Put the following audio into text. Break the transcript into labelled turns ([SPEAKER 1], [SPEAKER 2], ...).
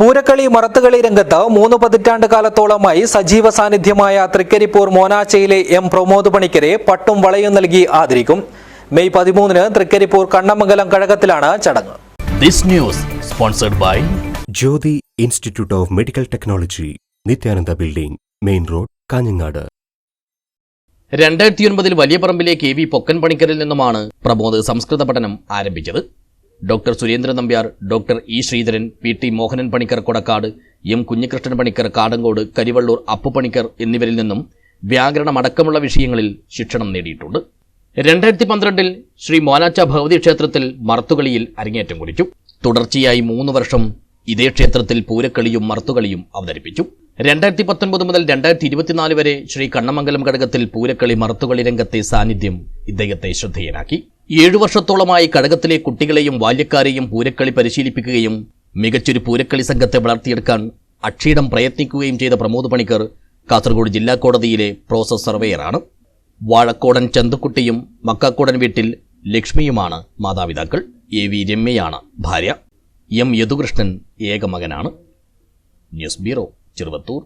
[SPEAKER 1] പൂരക്കളി മറത്തുകളി രംഗത്ത് മൂന്ന് പതിറ്റാണ്ട് കാലത്തോളമായി സജീവ സാന്നിധ്യമായ തൃക്കരിപ്പൂർ മോനാച്ചയിലെ എം പ്രമോദ് പണിക്കരെ പട്ടും വളയും നൽകി ആദരിക്കും. മെയ് പതിമൂന്നിന് തൃക്കരിപ്പൂർ കണ്ണമംഗലം കഴകത്തിലാണ് ചടങ്ങ്.
[SPEAKER 2] This news sponsored by
[SPEAKER 3] Jyothi institute of medical technology Nithyananda building main road Kanhangad.
[SPEAKER 2] രണ്ടായിരത്തി ഒൻപതിൽ വലിയ പറമ്പിലെ കെ വി പൊക്കൻ പണിക്കരിൽ നിന്നുമാണ് പ്രമോദ് സംസ്കൃത പഠനം ആരംഭിച്ചത്. Doctor Surendran Nambiar doctor E Sreedharan P T Mohanan Panicker Kodakkad M Kunhikrishnan Panicker Kadankode Karivellur Appu Panicker എന്നിവരിൽ നിന്നും വ്യാകരണം അടക്കമുള്ള വിഷയങ്ങളിൽ ശിക്ഷണം നേടിയിട്ടുണ്ട്. രണ്ടായിരത്തി പന്ത്രണ്ടിൽ ശ്രീ മോനാച്ച ഭഗവതി ക്ഷേത്രത്തിൽ മറത്തുകളിയിൽ അരങ്ങേറ്റം കുറിച്ചു. തുടർച്ചയായി മൂന്ന് വർഷം ഇതേ ക്ഷേത്രത്തിൽ പൂരക്കളിയും മറത്തുകളിയും അവതരിപ്പിച്ചു. രണ്ടായിരത്തി പത്തൊൻപത് മുതൽ രണ്ടായിരത്തി ഇരുപത്തിനാല് വരെ ശ്രീ കണ്ണമംഗലം ഘടകത്തിൽ പൂരക്കളി മറത്തുകളി രംഗത്തെ സാന്നിധ്യം ഇദ്ദേഹത്തെ ശ്രദ്ധേയനാക്കി. ഏഴു വർഷത്തോളമായി കഴകത്തിലെ കുട്ടികളെയും ബാല്യക്കാരെയും പൂരക്കളി പരിശീലിപ്പിക്കുകയും മികച്ചൊരു പൂരക്കളി സംഘത്തെ വളർത്തിയെടുക്കാൻ അക്ഷീണം പ്രയത്നിക്കുകയും ചെയ്ത പ്രമോദ് പണിക്കർ കാസർഗോഡ് ജില്ലാ കോടതിയിലെ പ്രോസസ് സർവേയറാണ്. വാഴക്കോടൻ ചന്തുക്കുട്ടിയും മക്കാക്കോടൻ വീട്ടിൽ ലക്ഷ്മിയുമാണ് മാതാപിതാക്കൾ. എ വി രമ്യയാണ് ഭാര്യ. എം യദുകൃഷ്ണൻ ഏകമകനാണ് ന്യൂസ് ബ്യൂറോ ചെറുവത്തൂർ.